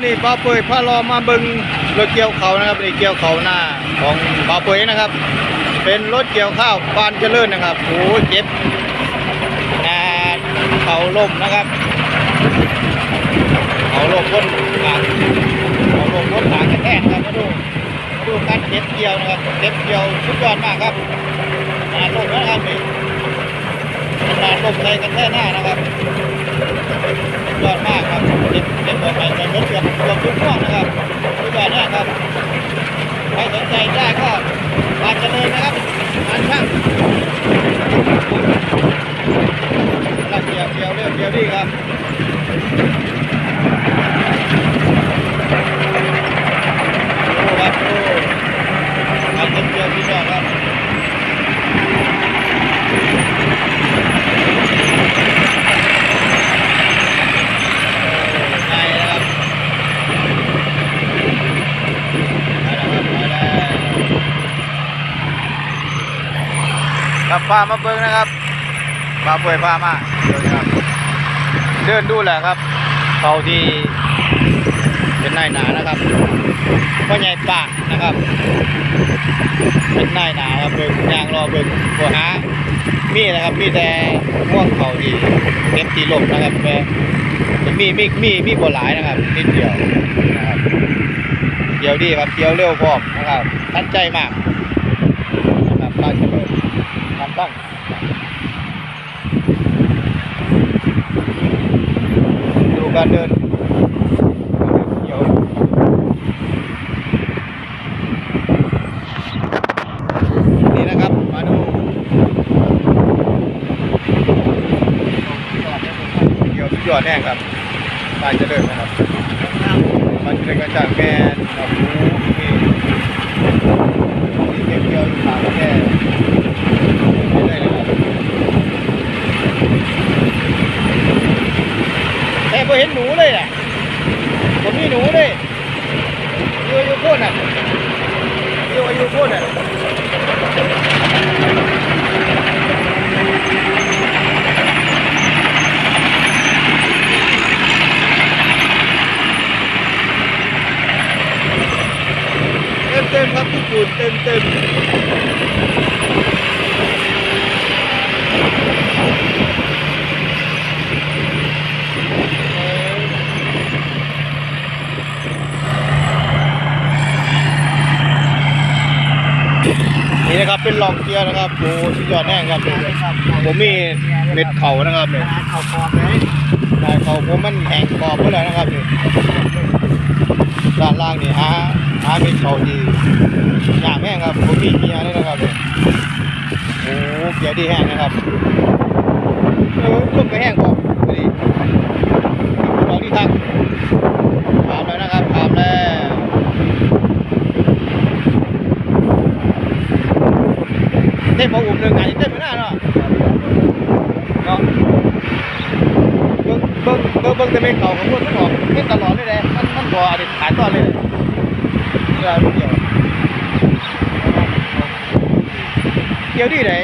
วันนี้ป้าเปยพารอมาเบิงรถเกี่ยวเขานะครับไอเกี่ยวเขาหน้าของป้าเปยนะครับ เป็นรถเกี่ยวข้าวปานเจริญนะครับโอ้เจ็บนาเขาล่มนะครับเขาล่มพ้นหลังเขาล่มพ้นหลังกระแทกครับมาดูมาดูการเก็บเกี่ยวนะครับเก็บเกี่ยวสุดยอดมากครับนาล่มนะครับนี่นาล่มในกระแทกหน้านะครับยอดมากครับเด็ดเด็ดเปิดใหม่เปิด รถเกือบเกือบทุกข้อนะครับทุกยอดนะครับใครสนใจได้ก็มาเจริญนะครับงานช่างรับเกี่ยวเกี่ยวเรียบเกี่ยวดีครับโอ้ครับโอ้การเก็บเกี่ยวที่ยอดครับใช่นะครับไปแล้วครับไปแล้วครับ พามาเบิ้งนะครับพาเป่วยพามาเดินครับ เดินดูแหละครับเขาที่เป็นนายหนานะครับพ่อใหญ่ปากนะครับ เป็นนายหนาครับเบิ้งยางรอเบิ้งบัวหามีนะครับมีแต่ม่วงเขาที่เก็บตีลมนะครับแต่มีมีมีมีบัวหลายนะครับนิดเดียวนะครับเกี่ยวดีครับเกี่ยวเร็วพร้อมนะครับทันใจมากนะครับการเจริญทำ ต้องดูการเดินเกี่ยวนี่นะครับ มาดูเกี่ยวสุดยอดแน่ครับการเจริญนะครับมันเป็นกระจากแม่กับหมูนี่ที่เก็บเกี่ยวอยู่ทางแม่ไม่ได้เลยครับแต่พอเห็นหนูเลยอะผมมีหนูเลยอยู่อายุโคตรอะอยู่อายุโคตรอะเต็มเต็มๆครับทุกคนเต็มเต็ม นี่นะครับเป็นลองเกียร์นะครับโอ้สุดยอดแน่ครับผมมีเม็ดเข่านะครับเนี่ยเอาคอไหมได้เขาผมมันแห้งกรอบหมดแล้วนะครับนี่ด้านล่างนี่หาหาเม็ดเขาดีอย่างแห้งครับผมมีเกียร์เลยนะครับนี่โอ้เกียร์ดีแห้งนะครับเออลูกก็แห้งกรอบดีลองที่ทักถามแล้วนะครับถามแล้ว เต้นพออุ่มหนึ่งอันนี้เต้นไม่ได้เนาะเนาะเบิ่งเบิ่งเบิ่งเบิ่งต่ไม่เขาของคนมันออกเฮ็ดตลอดเลยแหละมันมันบ่อันนี้ขายตอนเลยเดี๋ยวเดียวเกี่ยวดีเลย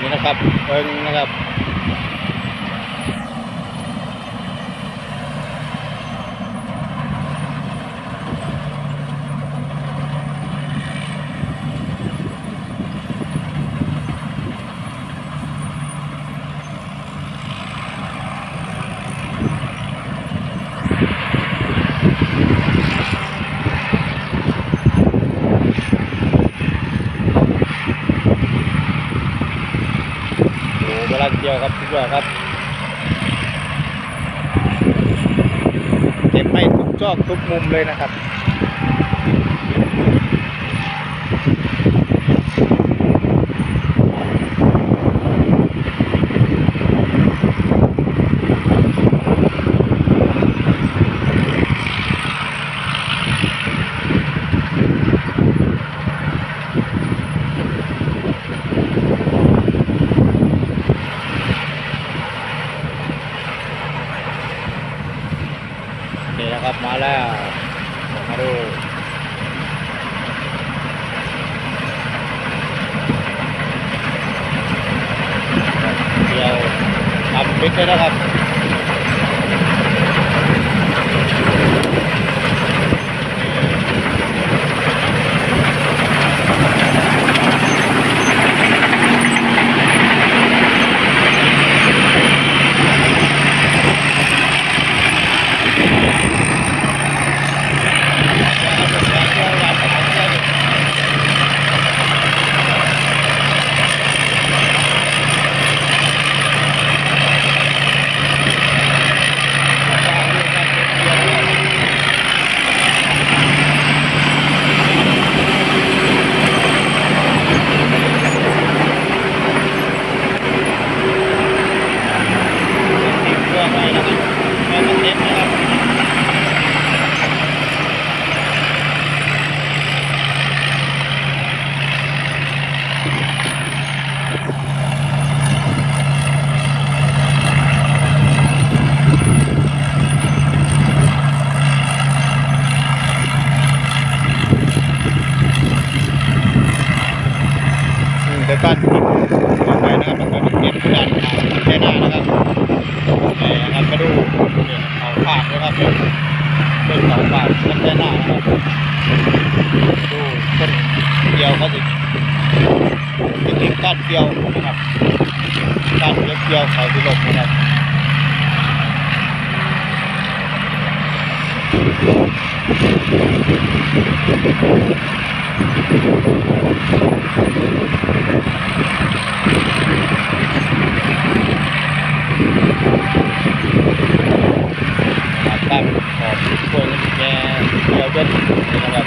นี่นะครับเบิ่งนะครับ โอ้ อครับทุกอย่างครับเก็บให้ทุกจอกทุกมุมเลยนะครับ โอเคนะครับมาแล้ว เลยนะครับ เครื่องไว้นะครับไม่ต้องเล็บนะครับ อืมเดี๋ยวก่อนวางไว้นะครับแล้วก็เก็บด้านแค่หน้านะครับนี่ครับมาดูเนี่ยเขาฝากนะครับเป็นเป็นเขาฝากกันแค่หน้านะครับดูต้นเกี่ยวเขาสิจริงๆก้านเกี่ยวนะครับก้านเล็บเกี่ยวเขาที่ลงนะครับครับตั้งขอบกล้วยแง่เกี่ยวจนนี่นะครับ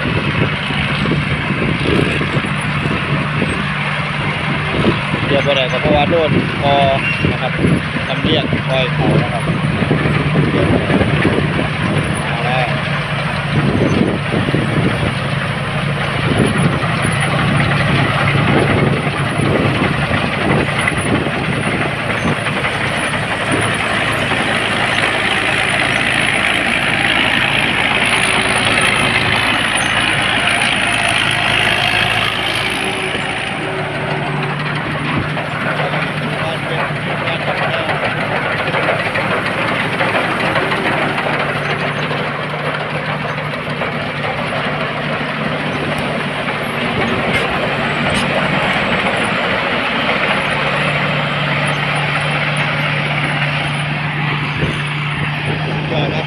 เกี่ยวไปไห นก็เพราะว่าโดนคอนะครับลำเลียงคอยเขานะครับเอาแล้ว ก็ครับ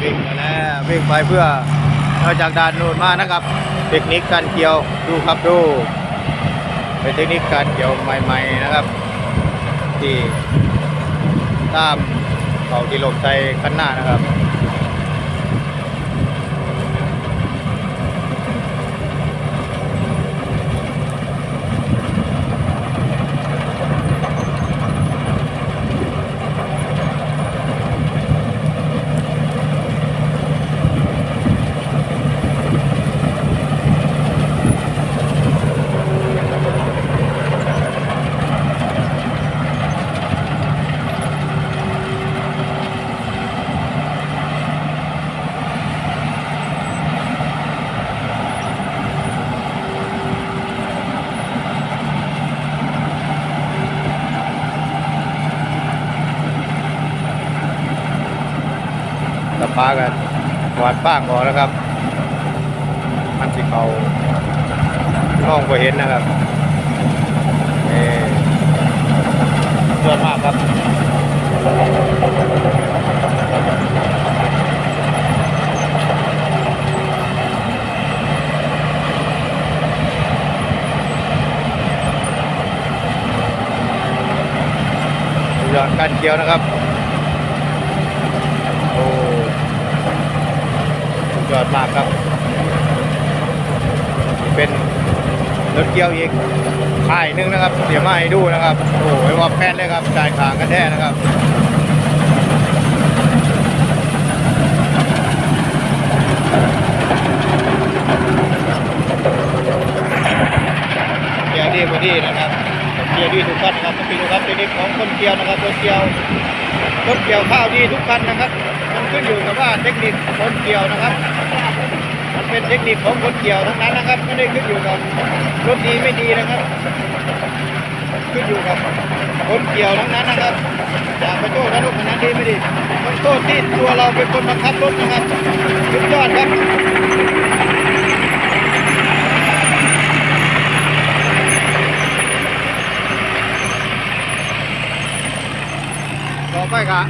วิ่ง วิ่งไปเพื่อเอาจากด่านโน่นมานะครับ เทคนิคการเกี่ยวดูครับดูเป็นเทคนิคการเกี่ยวใหม่ ๆนะครับ ที่ตามเขาที่ลมใจขั้นหน้านะครับ สปากันหวาดป้างก่อนนะครับ มันสิเขามองไปเห็นนะครับเอ่ส่วนมากครับยอดการเกี่ยวนะครับ โอ้สุด ยอดมากครับ เป็นรถเกี่ยวอีกค่ายหนึงนะครับ เดี๋ยวมาให้ดูนะครับ โอ้ไว้ว่าแพนเลยครับจ่ายขางกันแท้นะครับเกียร์ดีกว่าดีนะครับเกียร์ดีทุกคันนะครับสปีดครับเทคนิคของคนเกียวนะครับรถเกียวรถเกี่ยวข้าวดีทุกคันนะครับ มันขึ้นอยู่กับว่าเทคนิคคนเกี่ยวนะครับ เป็นเทคนิคของคนเกี่ยวทั้งนั้นนะครับ ไม่ได้ขึ้นอยู่กับรถดีไม่ดีนะครับ ขึ้นอยู่กับคนเกี่ยวทั้งนั้นนะครับอย่าไปโทษนะรถคนนั้นดีไม่ดีต้องโทษที่ตัวเราเป็นคนบังคับรถนะครับสุดยอดครับต่อไปก็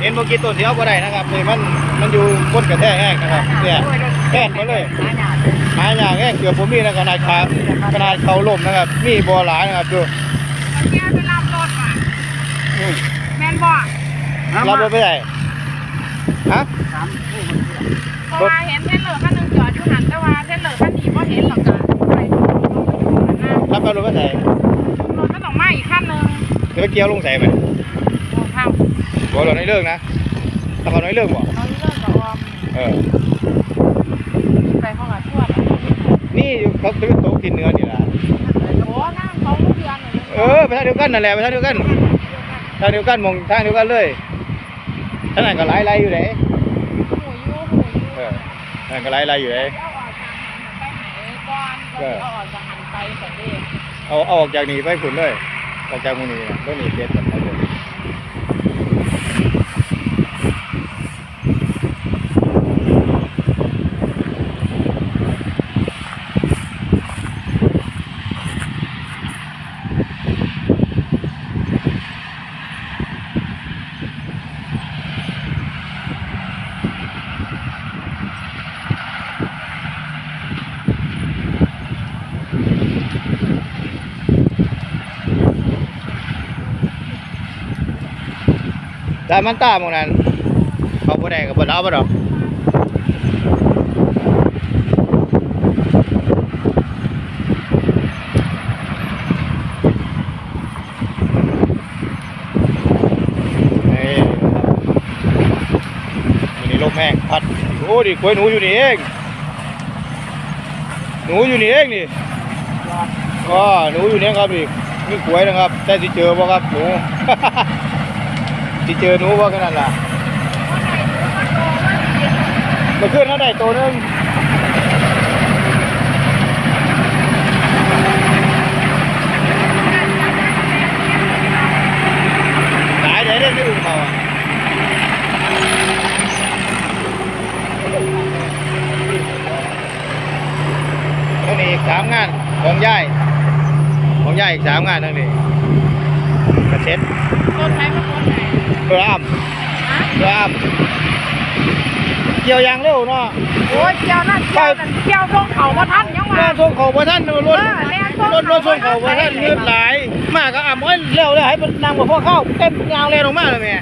เห็นเมื่อกี้ตัวเสียวบ่ได้นะครับนี่มันมันอยู่บนกระแทกแห้งนะครับเนี่ย แค่นมาเลยหาอย่างแห้งเกือบผมมีนะขนาดขาขนาดเขาล่มนะครับ มีบ่อหลายนะครับดูมันแก้ไปรับรถว่ะอืมแม่นบ่รับรถไปไหนฮะเพราะว่าเห็นเส้นเหลือคันหนึงจอดอยู่หันแต่ว่าเส้นเหลือคันนี้บ่เห็นหรอกจ้ะไปดูนะรับรถไปไหนรถก็ต้องมาอีกคันหนึงเดี๋ยวไปเกี่ยวลงใส่ไหมโอ้ข้าวบ่เราในเรื่องนะถ้าเขาในเรื่องบ่เราเลิกกับออมเออไป เขากับทวดนี่อยู่เขาตื้อโต๊ะกินเนื้อนี่ล่ะโอ้นั่งเขาเดือนเลยเออไปทางเดียวกันนั่นแหละไปทางเดียวกันทางเดียวกันมองทางเดียวกันเลยท่างนั้นก็หลายไล่อยู่ไหนหูยูหูยูเออทางนั้นก็หลายไล่อยู่ไหนเอาออกจากหันไปไหนก่อนก็เอาออกจากหันไปสันเดชเอาเอาออกจากนี่ไปขุนเลยออกจากหมูนี่นะต้องหนีเด็ดกันไปเลย แต่มันตามตรงนั้น เขาบ่ได้กับบนเอาบ่ดอกนี่ครับวันนี้ลมแห้งพัดโอ้ดิกล้วยหนูอยู่นี่เองหนูอยู่นี่เองนี่ก็หนูอยู่นี่ครับนี่นี่กล้วยนะครับแต่ที่เจอบ่ครับหนู ที่เจอหนูว่ากันนั่นล่ะเมื่อคืนเราได้ตัวนึงหลายได้ได้ไม่อุ่นเขาอะต้องมีอีกสามงานของย่ายของย่ายอีกสามงานทั้งนี้กระเซ็ตรถใช้มาคนไหน เรืออ้ำฮะเรืออ้ำเกี่ยวยางเร็วเนาะโอ้ยเกี่ยวนั่นเกี่ยวนั่นเกี่ยวตรงเขาว่าท่านยังแม่ว่าส่งเขาบ่ท่านรถรถเออแม่ส่งรถรถส่งเขาบ่ท่านเงินหลาย มากก็อ่ำโอ้ยเร็วเลยให้มันนำกับพ่อเข้าเต็มยาวเลยลงมาเลยแม่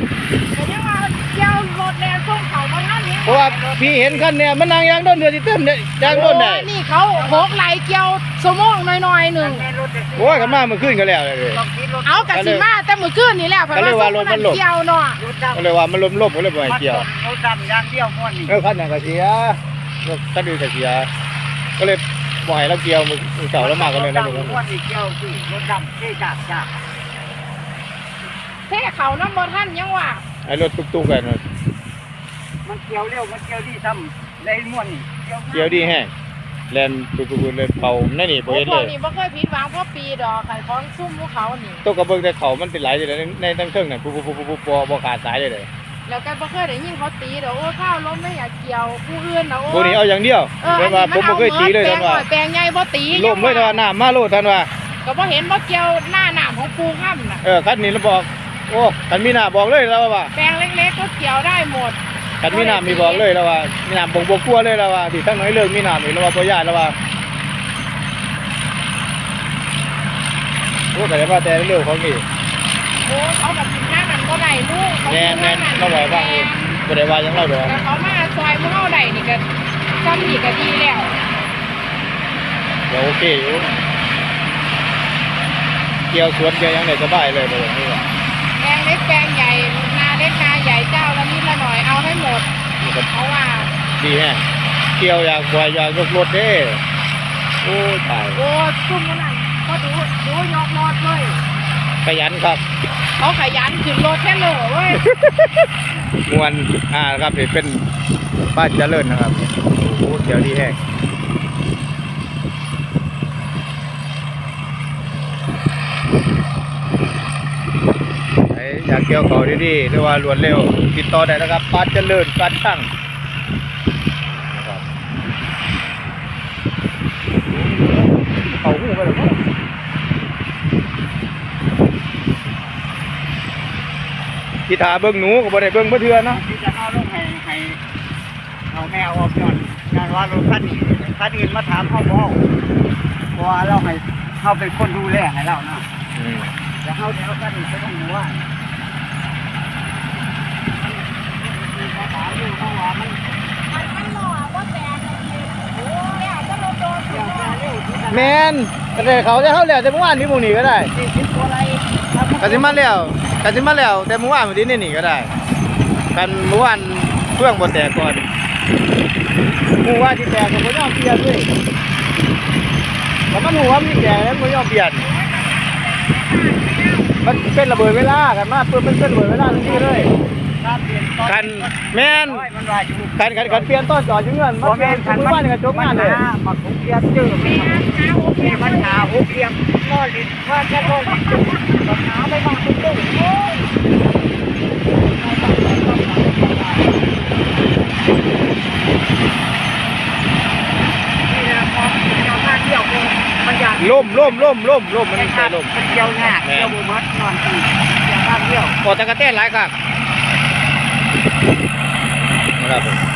แต่ยังว่าเกี่ยวรถแรงส่งเขาว่าท่านยัง เพราะว่าพี่เห็นคันเนี่ยมันนางยางโดนเดือดที่เต็มเนี่ยยางโดนได้โอ้ยนี่เขาโขกไหลเกี่ยวสมองหน่อยๆหนึ่งโอ้ยกันมาเมื่อคืนก็แล้วเลย เอากะสิมาแต่มื้อคืนนี่แหละเพราะก็เลยว่าว่ารถมันหลบ เกี่ยวเนาะก็เลยว่ามันล้มลบก็เลยบ่ให้เกี่ยวรถดำยางเดียวม้วนนี่เออคันนั้นก็เสียรถคันอื่นก็เสียก็เลยบ่ให้เราเกี่ยวมือมือเก่าแล้วมาก็เลยรแล้วถดำม้วนนี่เกี่ยวสิรถดำเท่จากจากเท่เขาน้ำบ่ท่านยังว่าไอ้รถตุ๊กๆกันน่ะ มันเกี่ยวเร็วมันเกี่ยวดีทำได้ม้วนนี่เกี่ยวเกี่ยวดีแห้งแลนตุ๊กๆเลยเป่านั่นนี่บ่โอ้เห็นพเลวกยนี้บ่เคยผิดหวังเพราะปีดอกไข่ของซุ่มภูเขานี่ตัวกระเบื้องแต่เขามันเป็นหลายอยู่แล้วในในทั้งเครื่องน่ะปุ๊บปุ๊บปุ๊บปุ๊บบ่บ่ขาดสายเลยเลยแล้วก็บ่เคยได้ยินเขาตีดอกโอ้ข้าวล้มไม่อยากเกี่ยวผู้อื่นนะโอ้พวกนี้เอาอย่างเดียวเออแต่อันว่านี้ผมบ่เคยตีเลยแปลท่างนหน่ว่าอยแปลงใหญ่บ่ตีล่มเลยท่านว่าน้ำมาโลดท่านว่าก็บ่เห็นบ่เกี่ยวหน้าหนามของปูข้ามน่ะเออคันนี้เราบอกโอ้คันมีหน้าบอกเลยแล้วว่าแปลงเล็กๆก็เกี่ยวได้หมด คันมีหน้ามีบอกเลยแล้วว่ามีหน้าบ่งบ่กลัวเลยแล้วว่าที่ทั้งน้อยเลิกมีหน้านี่แล้วว่าบ่ย้ายแล้วว่าโอ้แต่ว่าแต่เร็วของนี่โอ้เขาแบบกินข้าวกันก็ได้ลูกเขาแม่นแม่นกินเราไหวบ้างอยู่บ่ได้ว่าหยังเราดอกแต่เขามาซอยมือเฮาได้นี่ก็ซ้ำนี่ก็ดีแล้วเดี๋ยวโอเคอยู่เกี่ยวสวนเกี่ยวหยังได้สบายเลยบ่อย่างนี้ว่าแปลงเล็กแปลงใหญ่นาเล็กนาใหญ่ เจ้าละนิดละหน่อยเอาให้หมดนี่ก็เพราะว่าดีแฮะเกี่ยวอยากกว่าอยากยกรถเด้โอ้ยตายโอ้ซุ่มนั่นก็ดูดูยกรถเลยขยันครับเขาขยันขึ้นรถแค่โหลเว้ยมวนอ่าครับนี่เป็นบ้านเจริญนะครับอ้เขียวดีแฮกใครอยาก เกี่ยวเขาดีๆหรือว่ารวดเร็ว ติดต่อได้นะครับปานเจริญการช่างนะครับเขาหูไปแล้วที่ถาเบิ่งหนูก็บ่ได้เบิ่งบ่เทื่อเนาะที่จะเอาลงให้ให้เอาแมวออกย้อนย้อนว่ารถคันนี้คันอื่นมาถามเขาบอกเพราะว่าเราให้เขาเป็นคนดูแลให้เรานะอืมแต่เขาเดี๋ยวคันนี้ก็ต้องรู้ว่า มันมนกระแมนก็ได้เขาจะเข้าแล้วแต่เมื่อวานนี้มูนี้ก็ได้กรกสิมาแล้วกระสิมาแล้วแต่เมื่อวานมื้อนี้นี่นี่ก็ได้กันเมื่อวานเพื่องบ่แตกก่อนหมูว่าที่แตกก็บ่ยอมเปลี่ยนเลยแล้วมันหัวมีแตกแล้วบ่ยอมเปลี่ยน มันเป็นระเบิดเวลากันมากเพื่อเป็นระเบิดเวลาทันทีเลย ถ้าเปลี่ยนตอนกันแม่นร้อยมันว่าอยู่กันกันกันเปลี่ยนต้นจอดอยู่เงินพอมาเปลี่แม่ยนนคันเมื่อวานนี่ก็จบงานเลยมาคุกเรียนเจอแม่แม่หาโอเคมีมัปันญหาหาหุบเรียมก็ลิ้นว่าแค่ก็ลิ้นปัญหาไม่มาตุ้งตุ้งโอ้ยนี่นะพอเราท่าเที่ยวมันอยากล่มล่มล่มล่มล่มมันมันใช่ล่มเที่ยวง่ายเที่ยวบุมัดนอนตีอยากท่าเที่ยวโอ้แต่กระเต้นหลายครับ น